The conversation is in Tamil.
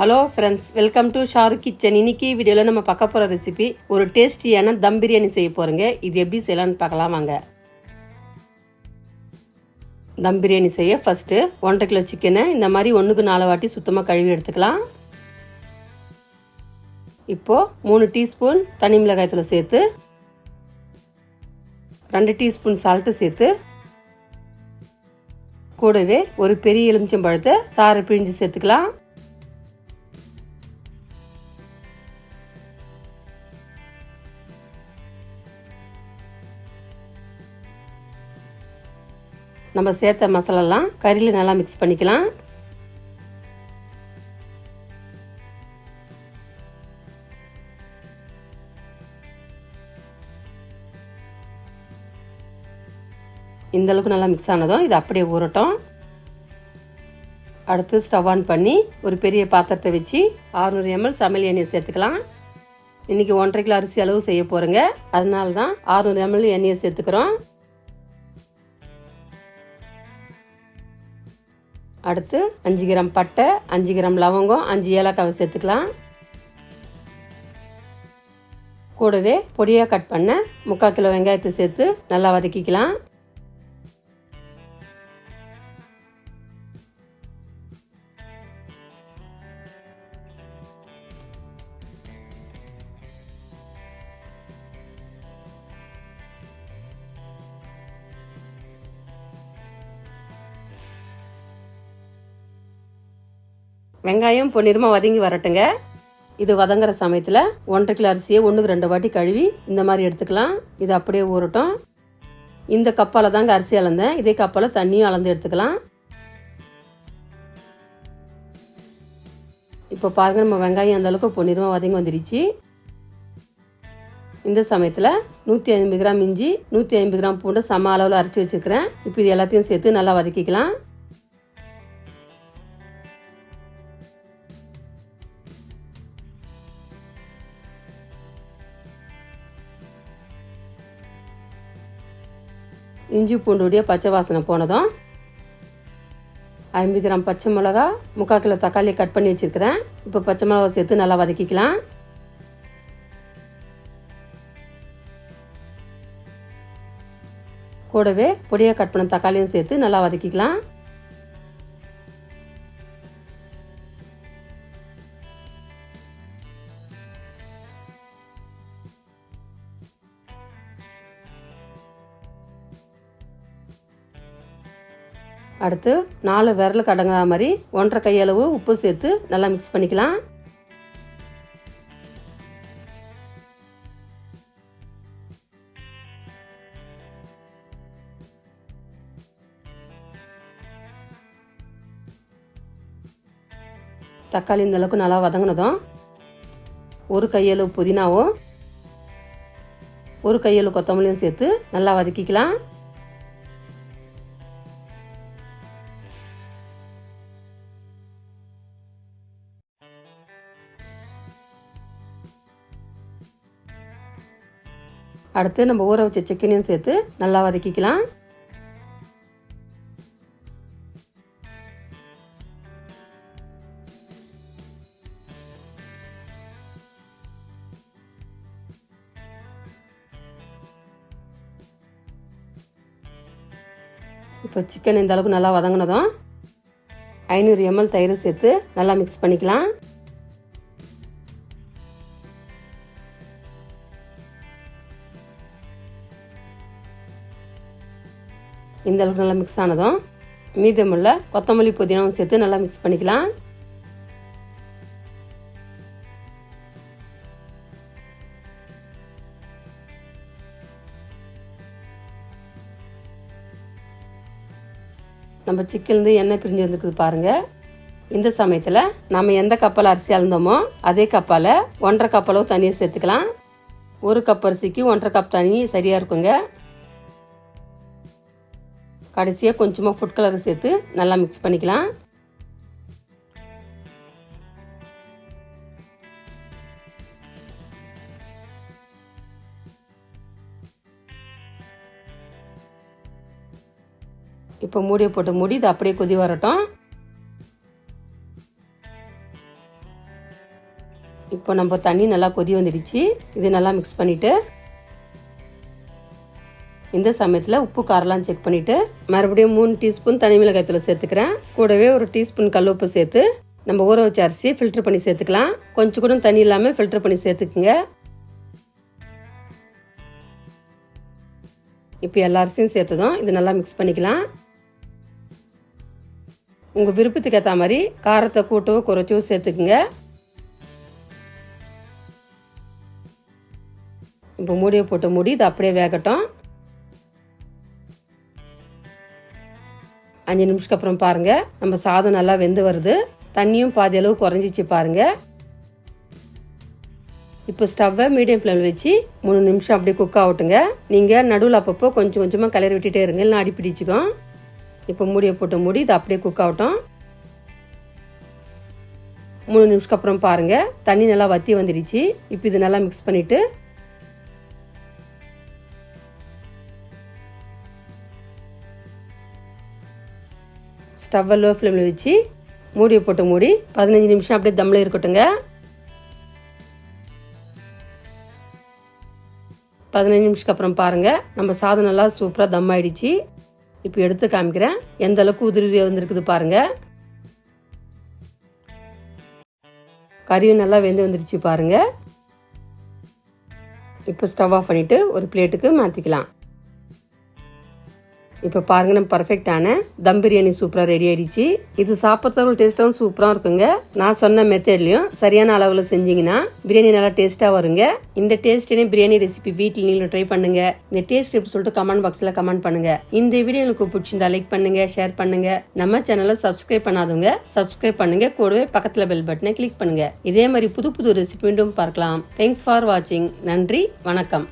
Hello friends welcome to Sharu kitchen இன்னைக்கு வீடியோவில் நம்ம பார்க்க போகிற ரெசிபி ஒரு டேஸ்டியான தம் பிரியாணி செய்ய போகிறோங்க இது எப்படி செய்யலாம்னு பார்க்கலாம் வாங்க. தம் பிரியாணி செய்ய ஃபஸ்ட்டு ஒன்றரை கிலோ சிக்கனை இந்த மாதிரி ஒன்றுக்கு நாலு வாட்டி சுத்தமாக கழுவி எடுத்துக்கலாம். இப்போது மூணு டீஸ்பூன் தனி மிளகாயத்தில் சேர்த்து ரெண்டு டீஸ்பூன் சால்ட்டு சேர்த்து கூடவே ஒரு பெரிய எலுமிச்சம்பழத்தை சாறு பிழிஞ்சு சேர்த்துக்கலாம். நம்ம சேர்த்த மசாலாலாம் கறியில் நல்லா மிக்ஸ் பண்ணிக்கலாம். இந்த அளவுக்கு நல்லா மிக்ஸ் ஆனதும் இது அப்படியே ஊறட்டும். அடுத்து ஸ்டவ் ஆன் பண்ணி ஒரு பெரிய பாத்திரத்தை வச்சு ஆறுநூறு எம்எல் சமையல் எண்ணெயை சேர்த்துக்கலாம். இன்றைக்கி ஒன்றரை கிலோ அரிசி அளவு செய்ய போகிறேங்க அதனால தான் ஆறுநூறு எம்எல் எண்ணெயை சேர்த்துக்கிறோம். அடுத்து அஞ்சு கிராம் பட்டை அஞ்சு கிராம் லவங்கம் அஞ்சு ஏலக்காவை சேர்த்துக்கலாம். கூடவே பொடியாக கட் பண்ண முக்கால் கிலோ வெங்காயத்தை சேர்த்து நல்லா வதக்கிக்கலாம். வெங்காயம் பொன்னிறமாக வதங்கி வரட்டுங்க. இது வதங்குற சமயத்தில் ஒன்றரை கிலோ அரிசியை ஒன்றுக்கு ரெண்டு வாட்டி கழுவி இந்த மாதிரி எடுத்துக்கலாம். இது அப்படியே ஊறட்டும். இந்த கப்பால் தாங்க அரிசி அளந்தேன். இதே கப்பால் தண்ணியும் அளந்து எடுத்துக்கலாம். இப்போ பாருங்கள் நம்ம வெங்காயம் அந்தளவுக்கு பொன்னிறமாக வதங்கி வந்துடுச்சு இந்த சமயத்தில் நூற்றி ஐம்பது கிராம் இஞ்சி நூற்றி ஐம்பது கிராம் பூண்டு சம அளவில் அரைச்சி வச்சுருக்கிறேன். இப்போ இது எல்லாத்தையும் சேர்த்து நல்லா வதக்கிக்கலாம். இஞ்சி பூண்டுடைய பச்சை வாசனை போனதும் ஐம்பது கிராம் பச்சை மிளகா முக்கால் கிலோ தக்காளி கட் பண்ணி வச்சுருக்கிறேன். இப்போ பச்சை மிளகா சேர்த்து நல்லா வதக்கிக்கலாம். கூடவே பொடியாக கட் பண்ண தக்காளியும் சேர்த்து நல்லா வதக்கிக்கலாம். அடுத்து நாலு விரல் கடங்குற மாதிரி ஒன்றரை கையளவு உப்பு சேர்த்து நல்லா மிக்ஸ் பண்ணிக்கலாம். தக்காளி இந்த அளவுக்கு நல்லா வதங்கினதும் ஒரு கையளவு புதினாவும் ஒரு கையளவு கொத்தமல்லியும் சேர்த்து நல்லா வதக்கிக்கலாம். அடுத்து நம்ம ஊற வச்ச சிக்கனையும் சேர்த்து நல்லா வதக்கிக்கலாம். இப்போ சிக்கன் இந்த அளவுக்கு நல்லா வதங்கினதும் ஐநூறு எம்எல் தயிர் சேர்த்து நல்லா மிக்ஸ் பண்ணிக்கலாம். இந்த அளவுக்கு நல்லா மிக்ஸ் ஆனதும் மீதமுள்ள கொத்தமல்லி புதினாவும் சேர்த்து நல்லா மிக்ஸ் பண்ணிக்கலாம். நம்ம சிக்கன்லேருந்து எண்ணெய் பிரிஞ்சு வந்துருக்குது பாருங்கள் இந்த சமயத்தில் நம்ம எந்த கப்பால் அரிசி அளந்தோமோ அதே கப்பால் ஒன்றரை கப்பளவு தனியாக தண்ணியை சேர்த்துக்கலாம். ஒரு கப் அரிசிக்கு ஒன்றரை கப் தண்ணி சரியாக இருக்குங்க. கடைசியாக கொஞ்சமாக ஃபுட் கலர் சேர்த்து நல்லா மிக்ஸ் பண்ணிக்கலாம். இப்போ மூடியை போட்டு மூடி இது அப்படியே கொதி வரட்டும். இப்போ நம்ம தண்ணி நல்லா கொதி வந்துடுச்சு. இது நல்லா மிக்ஸ் பண்ணிவிட்டு இந்த சமயத்தில் உப்பு காரெல்லாம் செக் பண்ணிவிட்டு மறுபடியும் மூணு டீஸ்பூன் தனி மிளகாய்த்தூள் சேர்த்துக்கிறேன். கூடவே ஒரு டீஸ்பூன் கல்லுப்பு உப்பு சேர்த்து நம்ம ஊற வச்ச அரிசியை ஃபில்டர் பண்ணி சேர்த்துக்கலாம். கொஞ்சம் கூட தண்ணி இல்லாமல் ஃபில்டர் பண்ணி சேர்த்துக்குங்க. இப்போ எல்லா அரிசியும் சேர்த்ததும் இது நல்லா மிக்ஸ் பண்ணிக்கலாம். உங்கள் விருப்பத்துக்கு ஏற்ற மாதிரி காரத்தை கூட்டவோ குறைச்சோ சேர்த்துக்குங்க. இப்போ மூடியை போட்டு மூடி இது அப்படியே வேகட்டும். அஞ்சு நிமிஷத்துக்கு அப்புறம் பாருங்கள் நம்ம சாதம் நல்லா வெந்து வருது. தண்ணியும் பாதி அளவு குறைஞ்சிச்சு பாருங்கள் இப்போ ஸ்டவ்வை மீடியம் ஃப்ளேமில் வச்சு மூணு நிமிஷம் அப்படியே குக் ஆகட்டுங்க. நீங்கள் நடுவில் அப்பப்போ கொஞ்சம் கொஞ்சமாக கலர் விட்டுட்டே இருங்க. இல்லை அடி பிடிச்சிக்கும் இப்போ மூடியை போட்டு மூடி இது அப்படியே குக் ஆகட்டும். மூணு நிமிஷத்துக்கு அப்புறம் பாருங்கள் தண்ணி நல்லா வத்தி வந்துடுச்சு. இப்போ இது நல்லா மிக்ஸ் பண்ணிவிட்டு ஸ்டவ்வை லோ ஃப்ளேமில் வச்சு மூடியை போட்டு மூடி பதினஞ்சு நிமிஷம் அப்படியே தம்மில் இருக்கட்டுங்க பதினஞ்சு நிமிஷத்துக்கு அப்புறம் பாருங்கள் நம்ம சாதம் நல்லா சூப்பராக தம் ஆயிடுச்சு. இப்போ எடுத்து காமிக்கிறேன். எந்த அளவுக்கு உதிரி வந்திருக்குது பாருங்கள் கறியும் நல்லா வெந்து வந்துடுச்சு பாருங்கள் இப்போ ஸ்டவ் ஆஃப் பண்ணிவிட்டு ஒரு பிளேட்டுக்கு மாற்றிக்கலாம் இப்போ பாருங்க நம்ம பர்ஃபெக்டான தம் பிரியாணி சூப்பராக ரெடி ஆயிடுச்சு. இது சாப்பிட்றதுக்கு டேஸ்ட்டாகவும் சூப்பராக இருக்குங்க. நான் சொன்ன மெத்தட்லையும் சரியான அளவில் செஞ்சீங்கன்னா பிரியாணி நல்லா டேஸ்ட்டாக வருங்க. இந்த டேஸ்டினே பிரியாணி ரெசிபி வீட்டில் நீங்களும் ட்ரை பண்ணுங்க. இந்த டேஸ்ட் எப்படி சொல்லிட்டு கமெண்ட் பாக்ஸில் கமெண்ட் பண்ணுங்க. இந்த வீடியோ எனக்கு பிடிச்சிருந்தா லைக் பண்ணுங்க ஷேர் பண்ணுங்க. நம்ம சேனலை சப்ஸ்கிரைப் பண்ணாதவங்க சப்ஸ்கிரைப் பண்ணுங்க. கூடவே பக்கத்தில் பெல் பட்டனை கிளிக் பண்ணுங்க. இதே மாதிரி புது புது ரெசிபி மீண்டும் பார்க்கலாம். தேங்க்ஸ் ஃபார் வாட்சிங் நன்றி வணக்கம்.